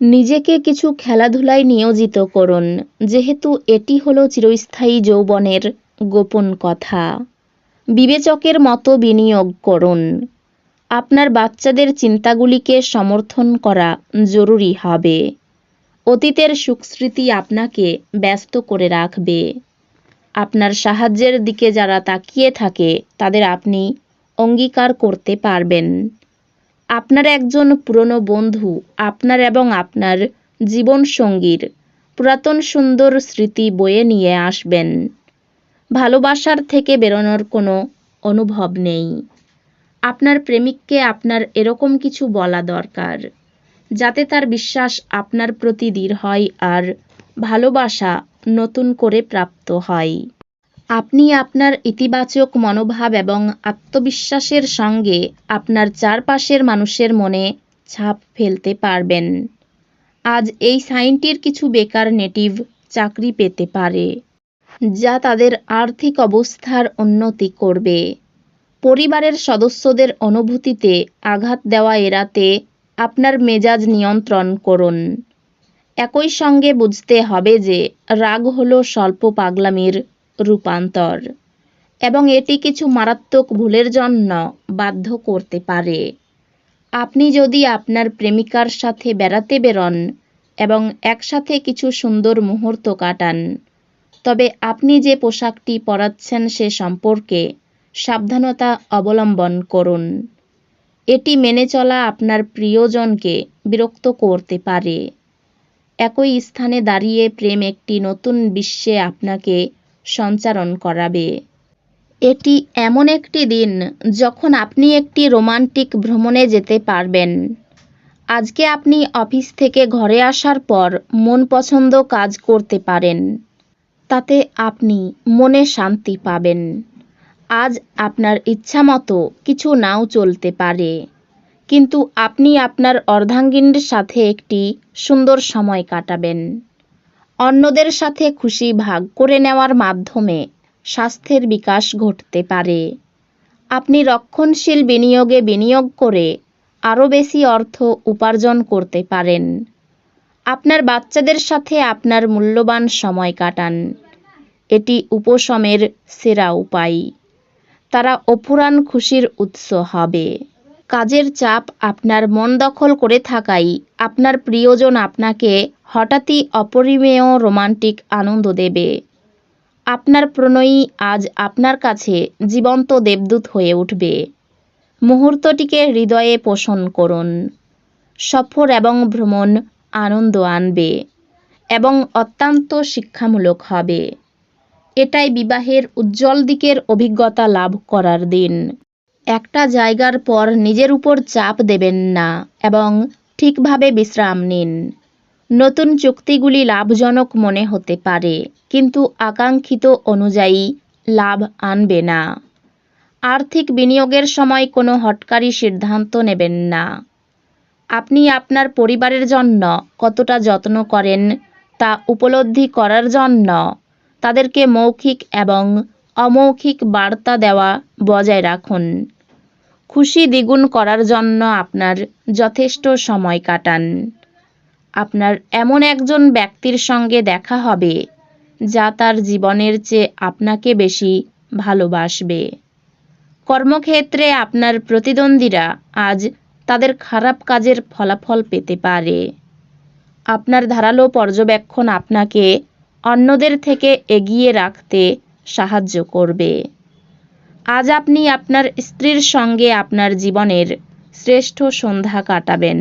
নিজেকে কিছু খেলাধুলায় নিয়োজিত করুন। যেহেতু এটি হলো চিরস্থায়ী যৌবনের গোপন কথা। বিবেচকের মতো বিনিয়োগ করুন। আপনার বাচ্চাদের চিন্তাগুলিকে সমর্থন করা জরুরি হবে। অতীতের সুখস্মৃতি আপনাকে ব্যস্ত করে রাখবে। আপনার সাহায্যের দিকে যারা তাকিয়ে থাকে, তাদের আপনি অঙ্গীকার করতে পারবেন। আপনার একজন পুরনো বন্ধু, আপনার এবং আপনার জীবনসঙ্গীর পুরাতন সুন্দর স্মৃতি বয়ে নিয়ে আসবেন। ভালোবাসার থেকে বেরোনোর কোনো অনুভব নেই। আপনার প্রেমিককে আপনার এরকম কিছু বলা দরকার, যাতে তার বিশ্বাস আপনার প্রতি দৃঢ় হয় আর ভালোবাসা নতুন করে প্রাপ্ত হয়। আপনি আপনার ইতিবাচক মনোভাব এবং আত্মবিশ্বাসের সঙ্গে আপনার চারপাশের মানুষের মনে ছাপ ফেলতে পারবেন। আজ এই সাইনটির কিছু বেকার নেটিভ চাকরি পেতে পারে, যা তাদের আর্থিক অবস্থার উন্নতি করবে। পরিবারের সদস্যদের অনুভূতিতে আঘাত দেওয়া এড়াতে আপনার মেজাজ নিয়ন্ত্রণ করুন। একই সঙ্গে বুঝতে হবে যে রাগ হলো স্বল্প পাগলামির রূপান্তর, এবং এটি কিছু মারাত্মক ভুলের জন্য বাধ্য করতে পারে। আপনি যদি আপনার প্রেমিকার সাথে বেড়াতে বেরোন এবং একসাথে কিছু সুন্দর মুহূর্ত কাটান, তবে আপনি যে পোশাকটি পরাচ্ছেন সে সম্পর্কে সাবধানতা অবলম্বন করুন। এটি মেনে চলা আপনার প্রিয়জনকে বিরক্ত করতে পারে। একই স্থানে দাঁড়িয়ে প্রেম একটি নতুন বিশ্বে আপনাকে সঞ্চারণ করাবে। এটি এমন একটি দিন যখন আপনি একটি রোমান্টিক ভ্রমণে যেতে পারবেন। আজকে আপনি অফিস থেকে ঘরে আসার পর মন পছন্দ কাজ করতে পারেন। তাতে আপনি মনে শান্তি পাবেন। আজ আপনার ইচ্ছা মতো কিছু নাও চলতে পারে। কিন্তু আপনি আপনার অর্ধাঙ্গিনীর সাথে একটি সুন্দর সময় কাটাবেন। অন্যদের সাথে খুশি ভাগ করে নেওয়ার মাধ্যমে স্বাস্থ্যের বিকাশ ঘটতে পারে। আপনি রক্ষণশীল বিনিয়োগে বিনিয়োগ করে আরও বেশি অর্থ উপার্জন করতে পারেন। আপনার বাচ্চাদের সাথে আপনার মূল্যবান সময় কাটান। এটি উপশমের সেরা উপায়। তারা অপুরাণ খুশির উৎস হবে। কাজের চাপ আপনার মন দখল করে থাকাই। আপনার প্রিয়জন আপনাকে হঠাৎই অপরিমেয় রোমান্টিক আনন্দ দেবে। আপনার প্রণয়ী আজ আপনার কাছে জীবন্ত দেবদূত হয়ে উঠবে। মুহূর্তটিকে হৃদয়ে পোষণ করুন। সফর এবং ভ্রমণ আনন্দ আনবে এবং অত্যন্ত শিক্ষামূলক হবে। এটাই বিবাহের উজ্জ্বল দিকের অভিজ্ঞতা লাভ করার দিন। একটা জায়গার পর নিজের উপর চাপ দেবেন না এবং ঠিকভাবে বিশ্রাম নিন। নতুন চুক্তিগুলি লাভজনক মনে হতে পারে, কিন্তু আকাঙ্ক্ষিত অনুযায়ী লাভ আনবে না। আর্থিক বিনিয়োগের সময় কোনো হটকারী সিদ্ধান্ত নেবেন না। আপনি আপনার পরিবারের জন্য কতটা যত্ন করেন তা উপলব্ধি করার জন্য তাদেরকে মৌখিক এবং অমৌখিক বার্তা দেওয়া বজায় রাখুন। খুশি দ্বিগুণ করার জন্য আপনার যথেষ্ট সময় কাটান। আপনার এমন একজন ব্যক্তির সঙ্গে দেখা হবে, যা তার জীবনের চেয়ে আপনাকে বেশি ভালোবাসবে। কর্মক্ষেত্রে আপনার প্রতিদ্বন্দ্বীরা আজ তাদের খারাপ কাজের ফলাফল পেতে পারে। আপনার ধারালো পর্যবেক্ষণ আপনাকে অন্যদের থেকে এগিয়ে রাখতে সাহায্য করবে। আজ আপনি আপনার স্ত্রীর সঙ্গে আপনার জীবনের শ্রেষ্ঠ সন্ধ্যা কাটাবেন।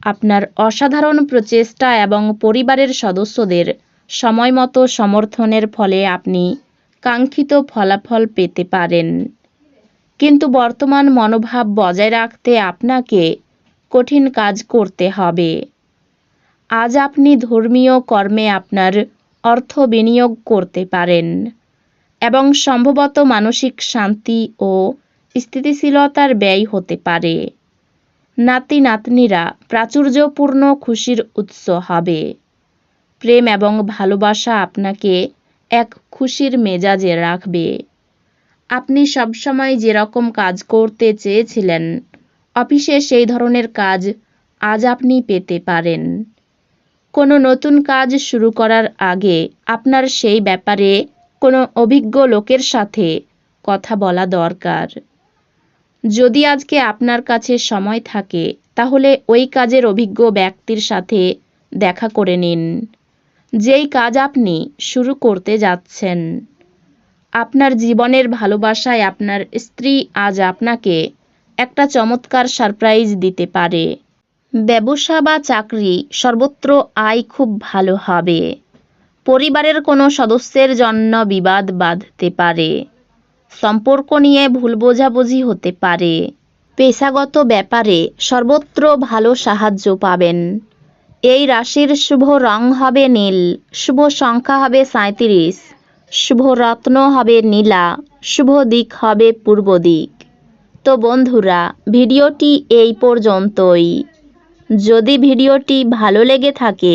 আপনার অসাধারণ প্রচেষ্টা এবং পরিবারের সদস্যদের সময়মতো সমর্থনের ফলে আপনি কাঙ্ক্ষিত ফলাফল পেতে পারেন। কিন্তু বর্তমান মনোভাব বজায় রাখতে আপনাকে কঠিন কাজ করতে হবে। আজ আপনি ধর্মীয় কর্মে আপনার অর্থ বিনিয়োগ করতে পারেন। এবং সম্ভবত মানসিক শান্তি ও স্থিতিশীলতার ব্যয় হতে পারে। নাতি নাতনিরা প্রাচুর্যপূর্ণ খুশির উৎস হবে। প্রেম এবং ভালোবাসা আপনাকে এক খুশির মেজাজে রাখবে। আপনি সবসময় যেরকম কাজ করতে চেয়েছিলেন, অফিসে সেই ধরনের কাজ আজ আপনি পেতে পারেন। কোনো নতুন কাজ শুরু করার আগে আপনার সেই ব্যাপারে কোনো অভিজ্ঞ লোকের সাথে কথা বলা দরকার। যদি আজকে আপনার কাছে সময় থাকে, তাহলে ওই কাজের অভিজ্ঞ ব্যক্তির সাথে দেখা করে নিন। যেই কাজ আপনি শুরু করতে যাচ্ছেন, আপনার জীবনের ভালোবাসায় আপনার স্ত্রী আজ আপনাকে একটা চমৎকার সারপ্রাইজ দিতে পারে। ব্যবসা বা চাকরি সর্বত্র আয় খুব ভালো হবে। পরিবারের কোনো সদস্যের জন্য বিবাদ বাঁধতে পারে। সম্পর্ক নিয়ে ভুল বোঝাবুঝি হতে পারে। পেশাগত ব্যাপারে সর্বত্র ভালো সাহায্য পাবেন। এই রাশির শুভ রং হবে নীল, শুভ সংখ্যা হবে সাঁত্রিশ শুভ রত্ন হবে নীলা, শুভ দিক হবে পূর্ব দিক। তো বন্ধুরা, ভিডিওটি এই পর্যন্তই। যদি ভিডিওটি ভালো লেগে থাকে